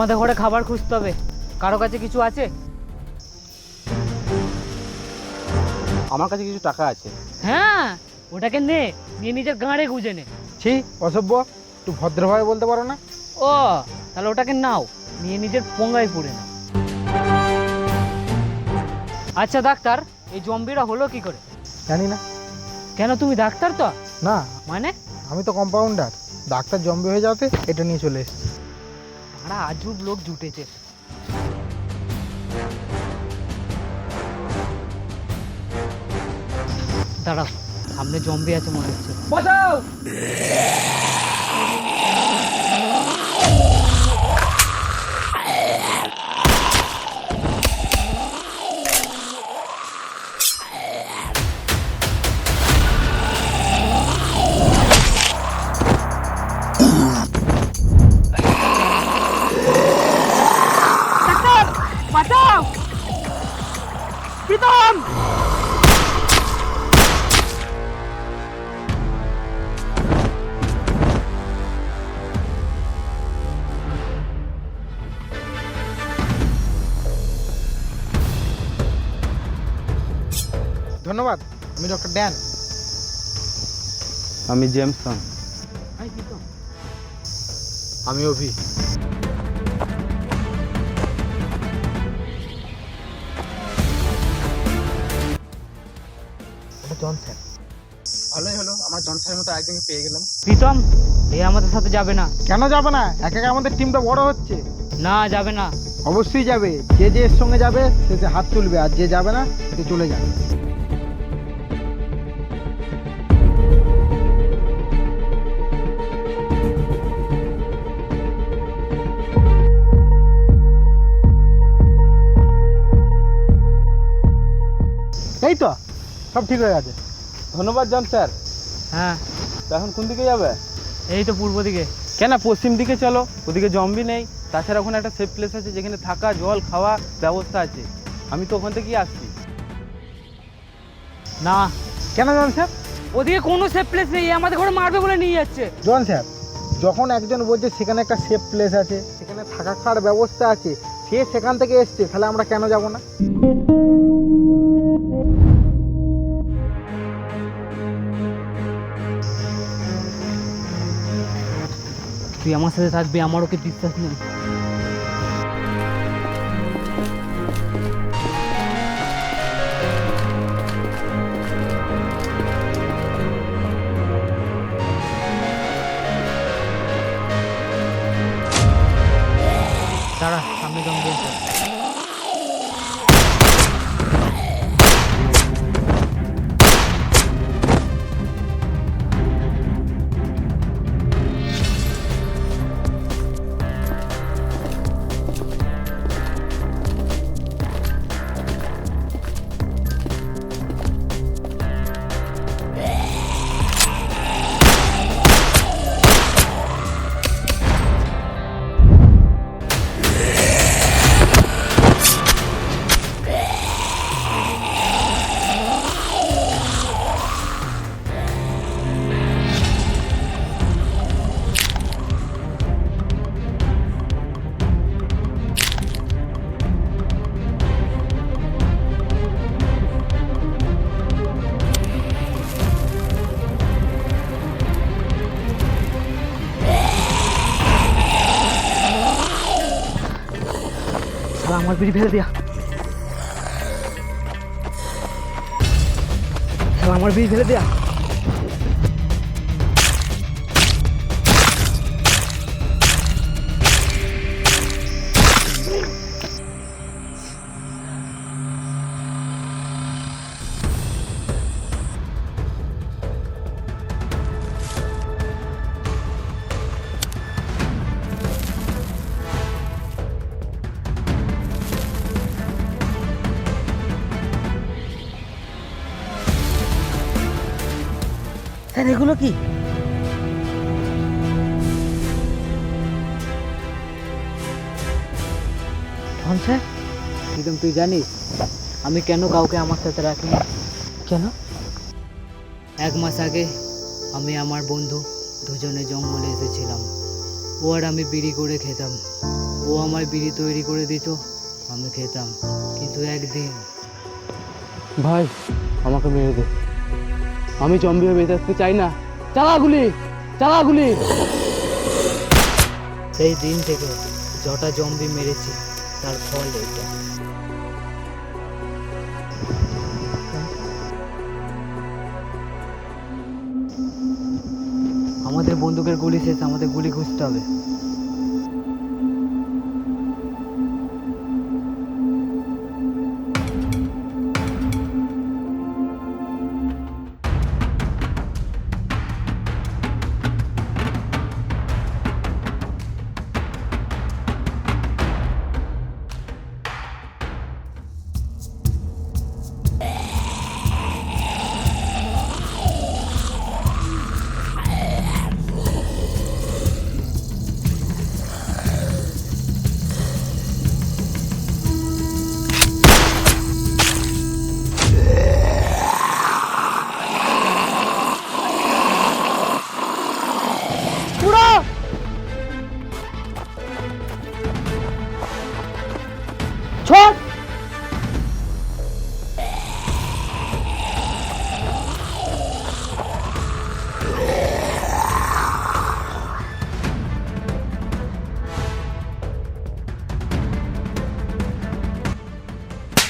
আমাদের ঘরে খাবার খুঁজতে হবে। কারও কাছে কিছু আছে? আমার কাছে কিছু টাকা আছে। হ্যাঁ ওটাকে নে নিয়ে নিজের গাঁড়ে গুজে নে। ছি অসভ্য একটু ভদ্রভাবে বলতে পারো না? ও তাহলে ওটাকে নাও নিয়ে নিজের পোঙ্গায় পড়ে নাও আচ্ছা ডাক্তার এই জম্বিরা হলো কি করে? জানি না। কেন তুমি ডাক্তার তো? না। মানে? আমি তো কম্পাউন্ডার ডাক্তার জম্বি হয়ে যাতে এটা নিয়ে চলে এসেছি। তারা আজব লোক জুটেছে। দাঁড়াও সামনে জম্বি আছে মনে হচ্ছে। বাঁচাও! প্রীতম ধন্যবাদ আমি ডক্টর ড্যান। আমি জেমসন। আমি অভি। এটা জন স্যার ভালোই হলো আমার জন স্যারের মতো একজনকে পেয়ে গেলাম। প্রীতম এ আমাদের সাথে যাবে না। কেন যাবে না? একে একে আমাদের টিমটা বড় হচ্ছে। না যাবে না। অবশ্যই যাবে। যে যে এর সঙ্গে যাবে সে সে হাত তুলবে আর যে যাবে না সে চলে যাবে। এই তো। সব ঠিক হয়ে গেছে। ধন্যবাদ জন স্যার। হ্যাঁ। তো এখন কোন দিকে যাবে? এই তো পূর্ব দিকে। কেন? পশ্চিম দিকে চলো ওদিকে জম্বি নেই। তাছাড়া ওখানে একটা সেফ প্লেস আছে যেখানে থাকা জল খাওয়া ব্যবস্থা আছে। আমি তো ওখান থেকেই আসছি। না। কেন জন স্যার? ওদিকে কোনো সেফ প্লেস নেই আমাদের ঘরে মারবে বলে নিয়ে যাচ্ছে। জন স্যার যখন একজন বলছে সেখানে একটা সেফ প্লেস আছে সেখানে থাকা খাওয়ার ব্যবস্থা আছে সে সেখান থেকে এসছে তাহলে আমরা কেন যাব না? তুই আমার সাথে থাকবি আমার ওকে বিশ্বাস নেই? দাঁড়া সামনে জম্বি আমার বিড়ি ফেলে দিয়া। আমার বিড়ি ফেলে দিয়া। স্যার এগুলো কি? ধন স্যার? প্রীতম তুই জানিস আমি কেন কাউকে আমার সাথে রাখি কেন? এক মাস আগে আমি আমার বন্ধু দুজনে জঙ্গলে এসেছিলাম। ও আর আমি বিড়ি করে খেতাম। ও আমার বিড়ি তৈরি করে দিত আমি খেতাম। কিন্তু একদিন ভাই আমাকে মেরে দে। আমি জম্বি হয়ে বেঁচে থাকতে চাই না। চালা গুলি চালা গুলি। সেই দিন থেকে যটা জম্বি মেরেছি, তার ফল এটা আমাদের বন্দুকের গুলি শেষ, আমাদের গুলি খুঁজতে হবে।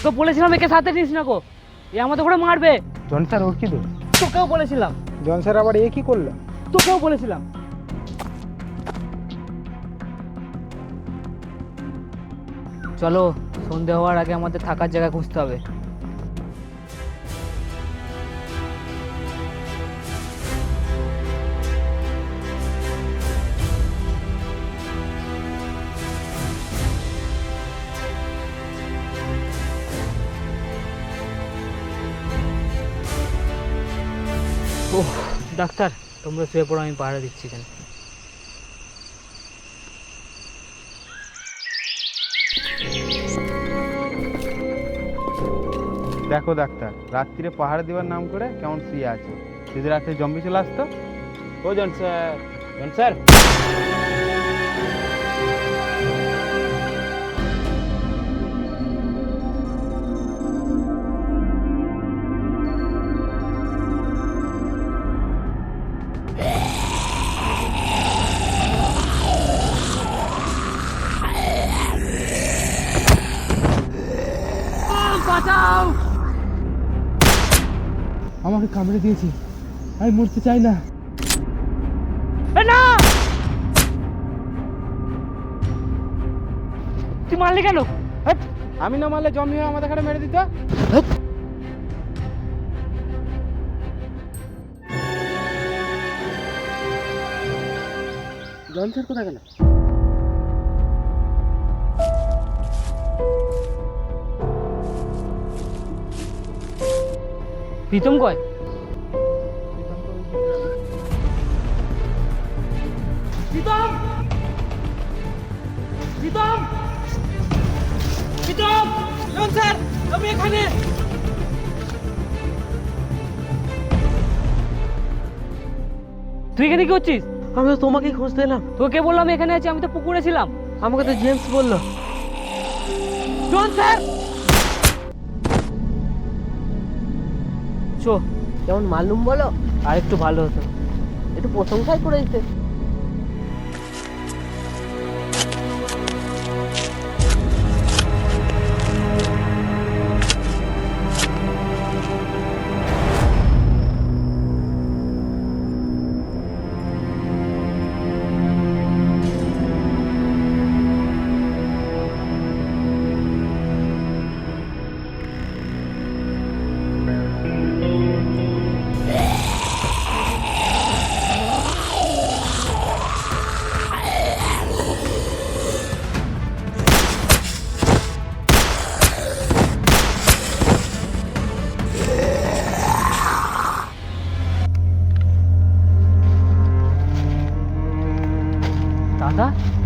তো বলেছিলাম একে সাথে নিস না গো। এ আমাদের করে মারবে। জন স্যার ওর কি দোষ? তোকেও বলেছিলাম। জন স্যার আবার এ কি করল? তোকেও বলেছিলাম। চলো সন্ধে হওয়ার আগে আমাদের থাকার জায়গা খুঁজতে হবে। ওহ ডাক্তার তোমরা শুয়ে পড়ো আমি পাহাড়ে দিচ্ছি কেন দেখো ডাক্তার রাত্রিরে পাহাড়ে দেওয়ার নাম করে কেমন শুয়ে আছে? যদি রাত্রে জম্বি চলে আসতো? ও জন স্যার জন স্যার আমাকে কামড়ে দিয়েছি। আমি মরতে চাই না। না! তুই মারলি কেন? হ্যাট! আমি না মারলে জম্বি হয়ে আমাদের এখানে মেরে দিত? জন স্যার কোথায় গেল? প্রীতম কয়? প্রীতম! প্রীতম! প্রীতম! স্যার আমি এখানে। তুই এখানে কি করছিস? আমি তো তোমাকেই খুঁজতে এলাম। তোকে বললাম এখানে আছি আমি তো পুকুরে ছিলাম। আমাকে তো জেমস বলল। John sir! চো যেমন মালুম বলো আর একটু ভালো হতো। একটু প্রশংসাই করে দিতে। 好的.